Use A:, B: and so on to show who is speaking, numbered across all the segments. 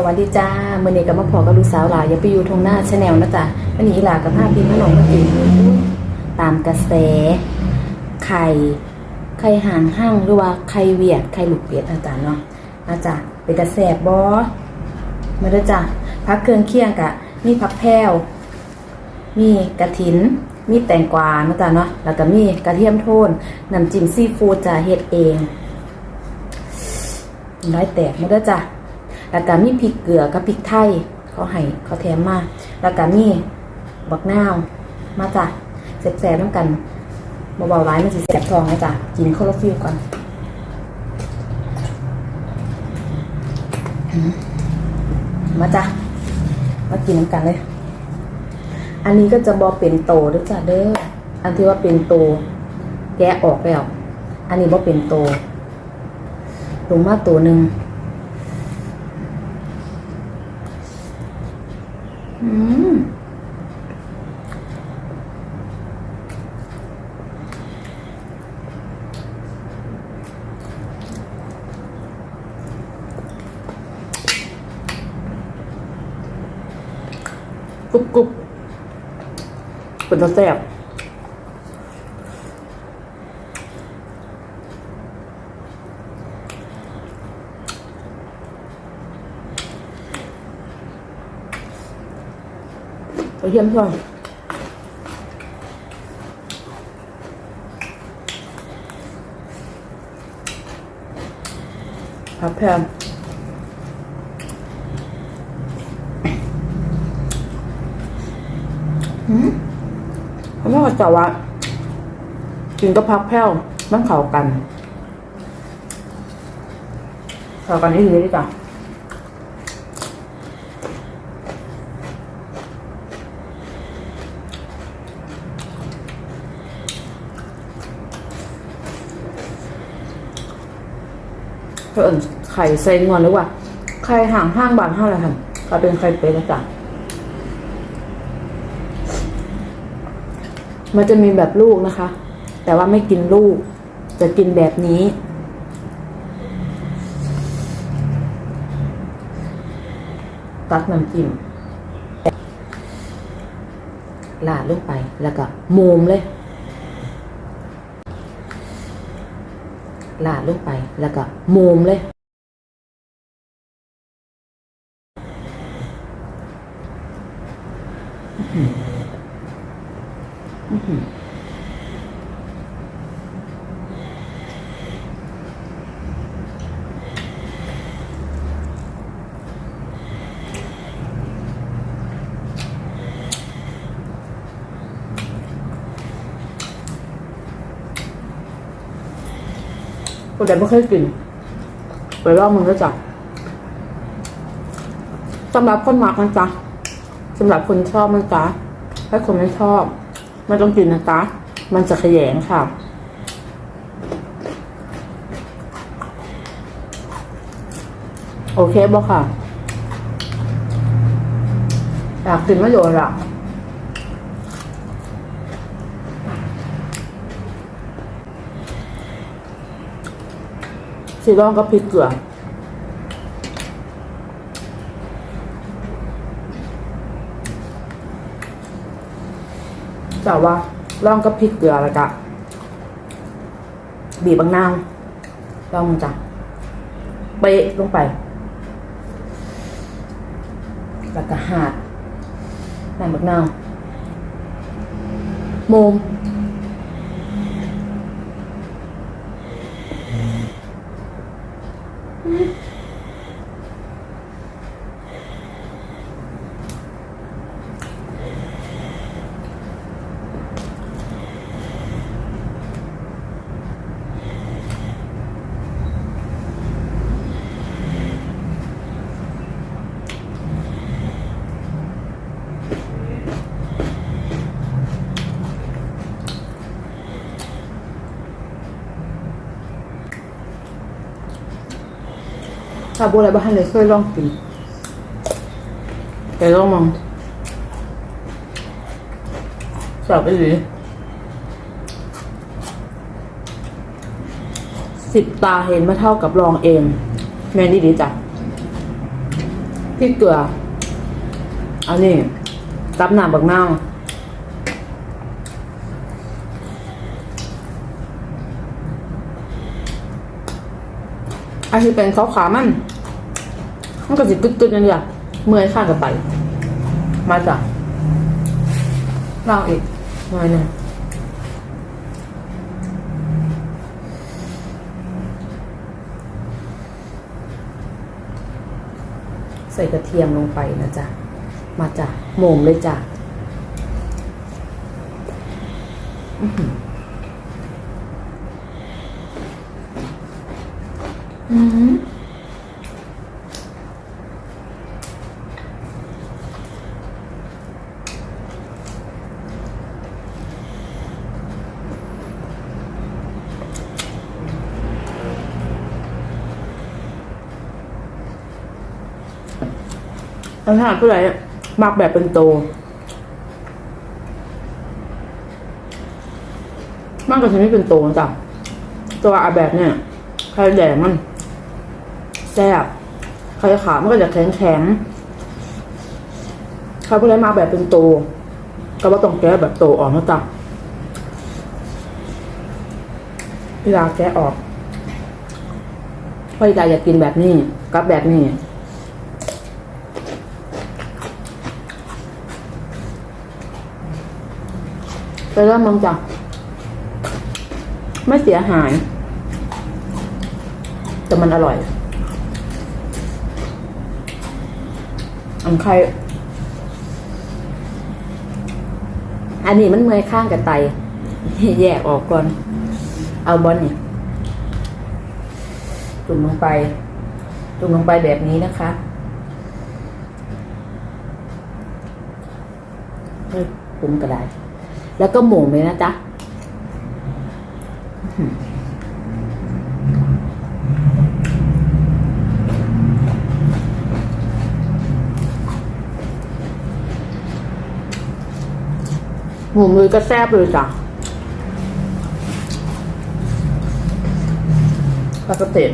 A: สวัสดีจ้าเมื่อนี้กับมาพอกับลูกสาวหลาอย่าไปอยู่ทงหน้าชาแนลนะจ๊ะวันนี้หลากับภาพพี่ขนมมากินตามกระแส ไข่ ไข่ห่างห้างหรือว่าไข่เวียด ไข่หลุกเวียดอาจารย์เนาะอาจารย์เป็นกระแสบบอมาด้อจ้ะพักเครื่องเคียงกะ มีผักแพรวมีกระถิน มีแตงกวานะจ๊ะเนาะแล้วก็มีกระเทียมโทนน้ำจิ้มซีฟู้ดจ้ะเฮ็ดเองน้อยแตกมาด้อจ้ะ แล้วก็มีพริกเกลือกับพริกไทยเขาให้เขาแถมมาแล้วก็มีบักนาวมาจ้ะแซ่บๆน้ำกันเบาๆร้ายมันสิแซ่บท้องนะจ้ะกินคอร์ฟิลก่อนมมาจ้ะมากินน้ำกันเลย อันนี้ก็จะบอเป็นโตด้วยจ้ะเด้ออันที่ว่าเป็นโต แกะออกแล้ว อันนี้บอเป็นโตลงมาตัวหนึ่ง กรุบกรุบเป็นตะแซ่บกระเทียมช่องผักแพม เขาบอกจะว่ากินก็พักแพ้วมันเข้ากันเข้ากันนี่ดีจ้ะเพิ่นไข่ใส่งอนหรือว่าไข่ห่างห้างบานห้างอะไรค่ะก็เป็นไข่เป็ดนะจ๊ะ มันจะมีแบบลูกนะคะ แต่ว่าไม่กินลูก จะกินแบบนี้ ตักน้ำจิ้มลาดลงไปแล้วก็โมมเลยลาดลงไปแล้วก็โมมเลย คนใดไม่เคยกินไปลองมึงแล้วจ้ะสำหรับคนมักนะจ๊ะสำหรับคนชอบนะจ๊ะถ้าคนไม่ชอบไม่ต้องกินนะจ๊ะมันจะขยงค่ะโอเคบ่ค่ะอยากกินมะโยนอะ สีร่องก็พริกเกลือจะว่าร่องก็พริกเกลือแล้วก็บีบบางนาวร่องจ้ะเปะลงไปแล้วก็หาดน้ำบักนาวโมม ถ้าบัวอะไรบ้านเลยเคยลองกินแต่ลองมองสอบไปหรือสิบตาเห็นมาเท่ากับลองเองแม่นดีดีจ้ะพริกเกลืออันนี้ตับหนาบักนาว อันที่เป็นขาวขามัน มันก็สิกึดๆนั่นแหละเมื่อยข้างกับไป มาจ้ะลองอีกหน่อยหนึ่งใส่กระเทียมลงไปนะจ๊ะ มาจ้ะโหมเลยจ้ะอือ ออื้อหือถ้าถามผู้ใดมักแบบเป็นโตมันก็จะไม่เป็นโตจ้ะตัวอาแบบเนี่ยไข่แดงมัน แซ่บไข่ขาวมันก็จะแข็งแข็งๆถ้าผู้ใดมาแบบเป็นโตก็ว่าต้องแกะแบบโตออกนะจ๊ะเวลาแกะออกพ่อใดอยากกินแบบนี้กับแบบนี้ไปเริ่มมองจ้ะไม่เสียหาย แต่มันอร่อย อันใคร อันนี้มันเมื่อยข้างกับไต แยกออกก่อน เอาบอลนี่จุ่มลงไป จุ่มลงไปแบบนี้นะคะเฮ้ปรุงก็ได้ แล้วก็หมูเลยนะจ๊ะ หมูมือก็แซ่บเลยจ้ะปกระเตน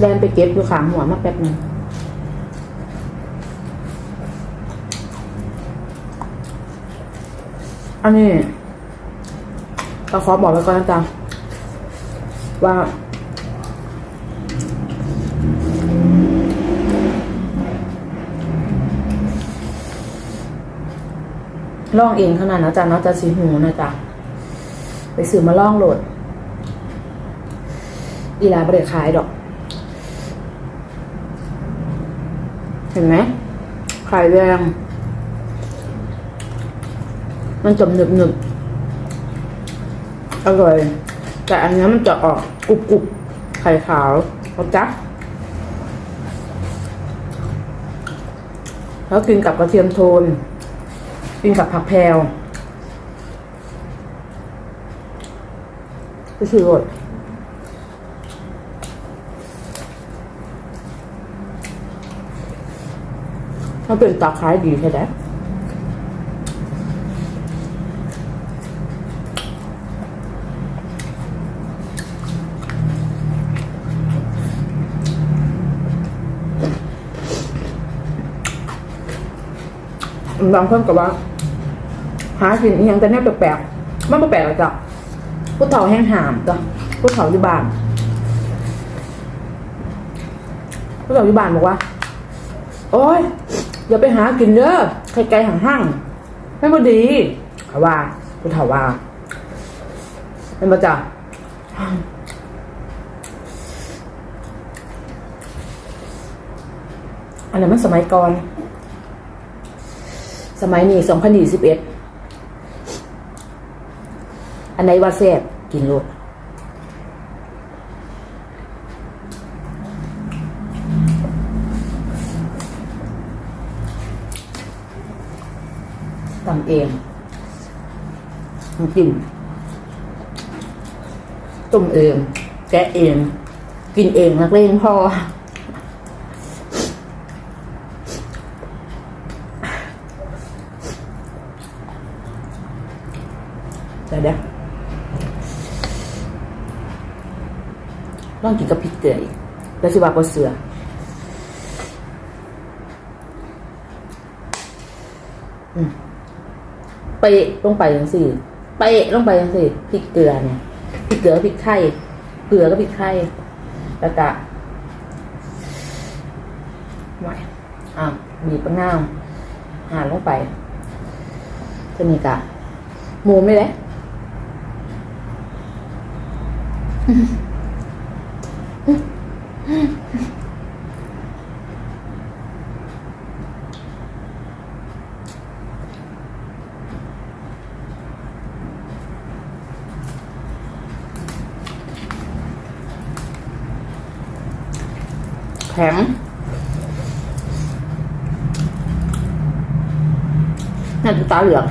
A: แดนไปเก็บอยู่ขางหัวมาแป๊บนึงอันนี้เราขอบอกไว้ก่อนนะจ๊ะว่า ล่องเองเท่านั้นนะจ๊ะเนาะจะสีหูนะจ๊ะไปซื้อมาล่องโหลด อีลาบริขายดอก เห็นไหมขายแรงมันจะหนึบหนึบอร่อย แต่อันนี้มันจะออกกรุบกรุบไข่ขาวเขาจ๊ะแล้วกินกับกระเทียมโทน กินกับผักแพรวก็คือรสมันเป็นตาคล้ายดีใช่ไหม บางคนก็ว่า หากินอหยังแต่เนี่ยแปลกๆมันไม่แปลกหรอกจ้ะผู้เฒ่าแห้งหามจ้ะผู้เฒ่าอยู่บ้านผู้เฒ่าอยู่บ้านบอกว่า โอ้ยอย่าไปหากินเด้อไกลๆห่างๆไม่พอดีเขาว่าผู้เฒ่าว่าเป็นมาจ้ะอันนั้นมันสมัยก่อน สมัยนี้สองพันยี่สิบเอ็ดอันไหนว่าแซ่บกินโลดทำเองน้ำจิ้มต้มเอง แกะเอง กินเองนักเลงพอ ลองกินกับพริกเกลืออีกแล้วสิว่าบ่เสือเปะลงไปอย่างสี่เปะลงไปอย่างสี่พริกเกลือเนี่ยพริกเกลือพริกไข่เกลือก็พริกไข่แล้วก็ไหวอะบีบมะนามหานลงไปจะมีกะหมูไม่ได้ แข็งน่าจะตาเหลือง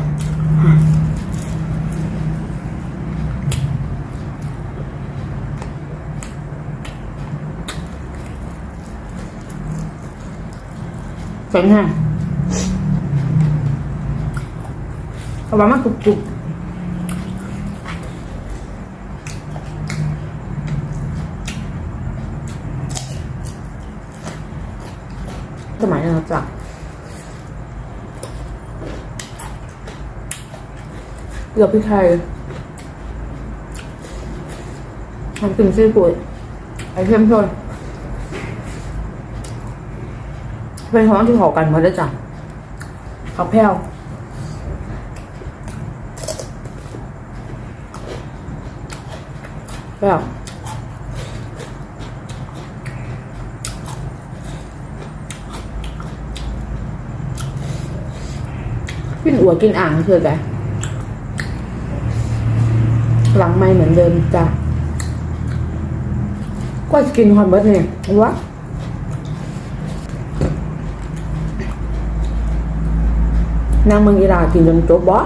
A: แข็งแห้งเอาไว้มากรุบๆสมัยนั้นเราจักเกลือพริกไทยทำกึ่งซีฟู้ดไอเข้มข้น เป็นท้องที่หอกันมาได้วจ้ะข้าวแพ้วแบบกินอัวกินอ่างคือไงหลังไม่เหมือนเดิมจ้ะก็จะกินฮอนเบิร์ดเนี่ยวะ นางเมืองอิรากินจนจบบอ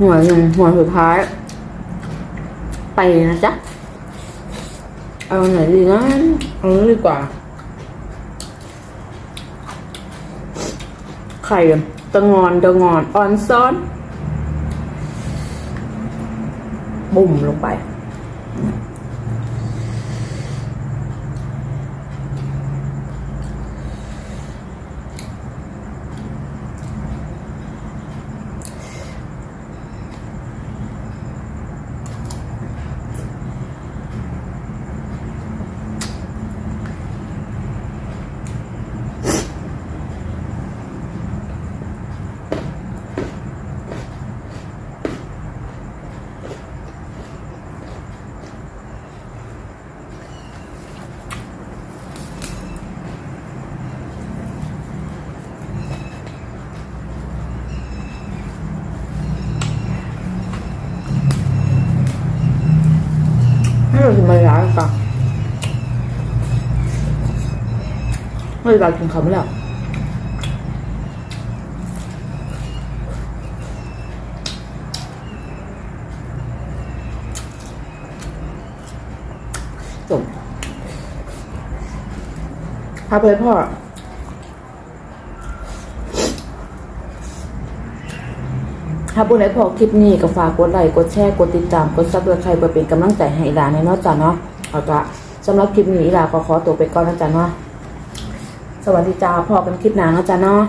A: หัวหนึ่งหัวสุดท้าย ไปนะจ๊ะ เอาไหนดีนะเอาดีกว่า ไข่ตะงอนตะงอนออนซ้อน บุ่มลงไป ไม่ได้กินเขาไม่แล้วจบพาไปพ่อถ้าผู้ใดพอคลิปนี้ก็ฝากกดไลค์กดแชร์กดติดตามกดซับสไครป์เพื่อเป็นกำลังใจให้อีลาในนอกจากเนาะเอาละสำหรับคลิปนี้อีลาก็ขอตัวไปก่อนนะจ๊ะเนาะ สวัสดีจ้าพอกันคลิปหน้านะจ๊ะเนาะ